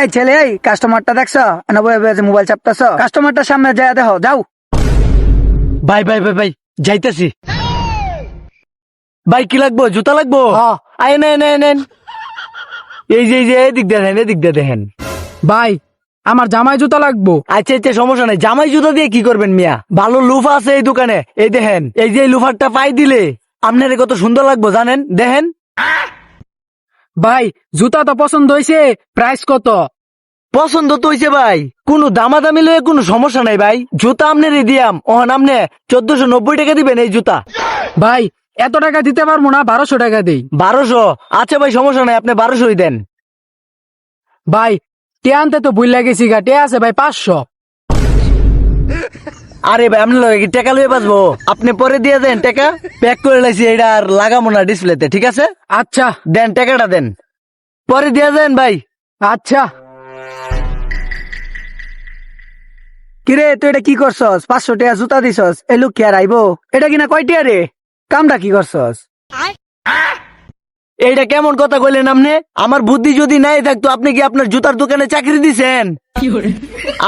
এই ছেলে এই কাস্টমারটা দেখছ? মোবাইল চাপতেছ। কাস্টমারটার সামনে যায় দেখো যাও। ভাই ভাই ভাই ভাই যাইতেছি। ভাই কি লাগবো? জুতা লাগবো? হ্যাঁ। আয় নেন নেন এই যে এই যে এদিক দিয়ে দেখেন এদিক দিয়ে দেখেন। ভাই আমার জামাই জুতা লাগবো। আচ্ছা আচ্ছা সমস্যা নাই। জামাই জুতা দিয়ে কি করবেন মিয়া? ভালো লুফা আছে এই দোকানে। এই দেখেন এই যে এই লুফারটা পাই দিলে আপনার কত সুন্দর লাগবো জানেন? দেখেন। ভাই জুতা তো পছন্দ হয়েছে প্রাইস কত? পছন্দ তো হইছে ভাই কোনো দামাদামি লয়ে কোনো সমস্যা নাই ভাই। জুতা আপনারই দিয়াম ওহন আপনি চোদ্দশো নব্বই টাকা দিবেন এই জুতা। ভাই এত টাকা দিতে পারব না বারোশো টাকা দেই। বারোশো? আচ্ছা ভাই সমস্যা নাই আপনি বারোশোই দেন। ভাই টে আনতে তো ভুল লাগেছি গা টে আছে ভাই পাঁচশো। আরে ভাই আপনি লগে কি টাকা লয়ে বাঁচবো? আপনি পরে দিয়ে দেন টাকা প্যাক করে লাইছি এটা আর লাগাবো না ডিসপ্লেতে ঠিক আছে? আচ্ছা। দেন টাকাটা দেন। পরে দিয়ে দেন ভাই। আচ্ছা। কিরে তুই এটা কি করছস? পাঁচশো টাকা জুতা দিছস লোক কি আর আইবো এটা কিনা কয়টিয়া রে? কামটা কি করছস? এইটা কেমন কথা কইলেন আপনি? আমার বুদ্ধি যদি নাই থাকতো আপনি কি আপনার জুতার দোকানে চাকরি দিছেন?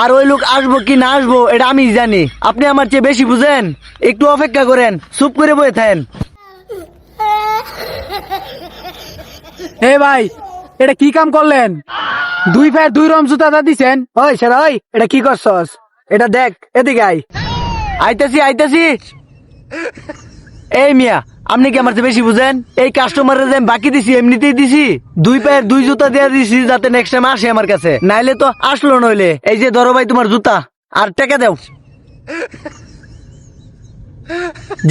আর ওই লোক আসব কি না আসব এটা আমি জানি। আপনি আমার চেয়ে বেশি বুঝেন? একটু অপেক্ষা করেন চুপ করে বয়ে থাকেন। হে ভাই এটা কি কাম করলেন? দুই পায়ের দুই রম জুতা দা দিছেন? ওই সেরা ওই এটা কি করছস? এটা দেখ এদিকে আই আইতাছি আইতাছি। এই মিয়া আপনি কি আমার চেয়ে বেশি বুঝেন? এই কাস্টমারের আমি বাকি দিছি এমনিতেই দিছি। দুই পায়ের দুই জুতা দিয়ে দিছি যাতে নেক্সট টাইম আসে আমার কাছে। নাইলে তো আসলো নইলে। এই যে ধরো ভাই তোমার জুতা। আর টাকা দাও।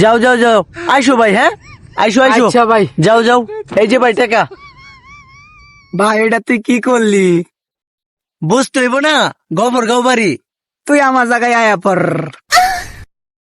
যাও যাও যাও। আইসো ভাই হ্যাঁ? আইসো আইসো। আচ্ছা ভাই। যাও যাও। এই যে ভাই টাকা। ভাই এটা তুই কি করলি? বুঝতে হইব না। গফর গাও বাড়ি। তুই আমার জায়গায় আয়া পর